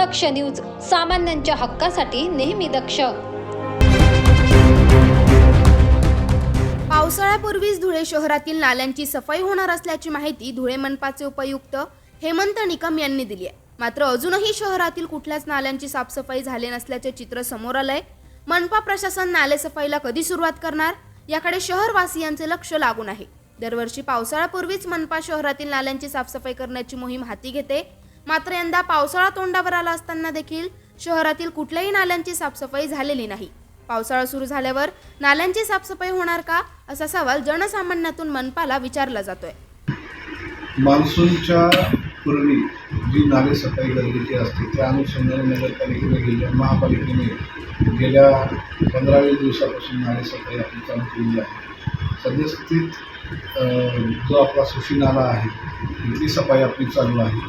दक्ष news सामान्यांच्या हक्कासाठी नेहमी दक्ष. पावसाळ्यापूर्वीच धुळे शहरातील नाल्यांची सफाई होणार असल्याची माहिती धुळे मनपाचे उपायुक्त हेमंत निकम यांनी दिली आहे. मात्र अजूनही शहरातील कुठल्याच नाल्यांची साफसफाई झाले नसल्याचे चित्र समोर आलंय. मनपा प्रशासन नाले सफाईला कधी सुरुवात करणार याकडे शहरवासियांचे लक्ष लागून आहे. दरवर्षी पावसाळ्यापूर्वीच मनपा शहरातील नाल्यांची साफसफाई करण्याची मोहीम हाती घेते. मात्र यंदा पावसाळा तोंडावर आला असताना देखील शहरातील कुठल्याही नाल्यांची साफसफाई झालेली नाही. पावसाळा सुरू झाल्यावर नाल्यांची साफसफाई होणार का असा सवाल जनसामान्यातून मनपाला विचारला जातोय. मान्सूनच्या पूर्वी जी नाले सफाई गरजेची असते त्या अनुषंगाने नगरपालिकेने गेल्या महापालिकेने गेल्या पंधरा वीस दिवसापासून नाले सफाई आपली चालू केली आहे. सद्यस्थितीत जो आपला सुशी नाला आहे तिथली सफाई आपली चालू आहे.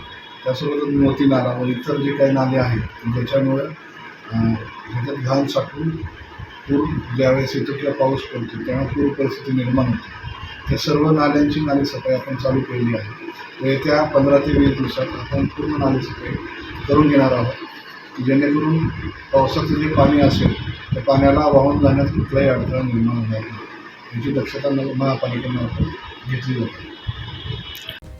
त्यासोबतच मोती नाला व इतर जे काही नाले आहेत ज्याच्यामुळं ह्याच्यात घाण साठून पूर ज्यावेळेस येतो किंवा पाऊस पडतो तेव्हा पूर परिस्थिती निर्माण होते. त्या सर्व नाल्यांची नाली सफाई आपण चालू केलेली आहे व येत्या पंधरा ते वीस दिवसात आपण पूर्ण नाली सफाई करून घेणार आहोत जेणेकरून पावसाचं जे पाणी असेल त्या पाण्याला वाहून जाण्यात कुठलाही अडथळा निर्माण होणार नाही. याची दक्षता महापालिकेनं आपण घेतली जाते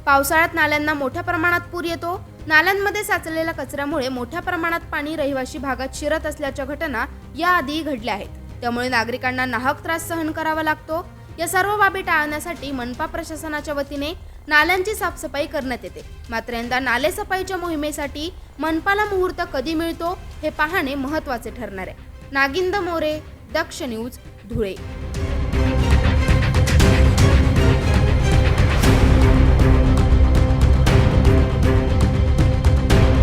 पावसाळ्यात नाल्यांना मोठ्या प्रमाणात पूर येतो. नाल्यांमध्ये साचलेल्या कचऱ्यामुळे मोठ्या प्रमाणात पाणी रहिवाशी भागात शिरत असल्याच्या घटना याआधीही घडल्या आहेत. त्यामुळे नागरिकांना नाहक त्रास सहन करावा लागतो. या सर्व बाबी टाळण्यासाठी मनपा प्रशासनाच्या वतीने नाल्यांची साफसफाई करण्यात येते. मात्र यंदा नाले सफाईच्या मोहिमेसाठी मनपाला मुहूर्त कधी मिळतो हे पाहणे महत्त्वाचे ठरणार आहे. नागिंद मोरे दक्ष न्यूज धुळे.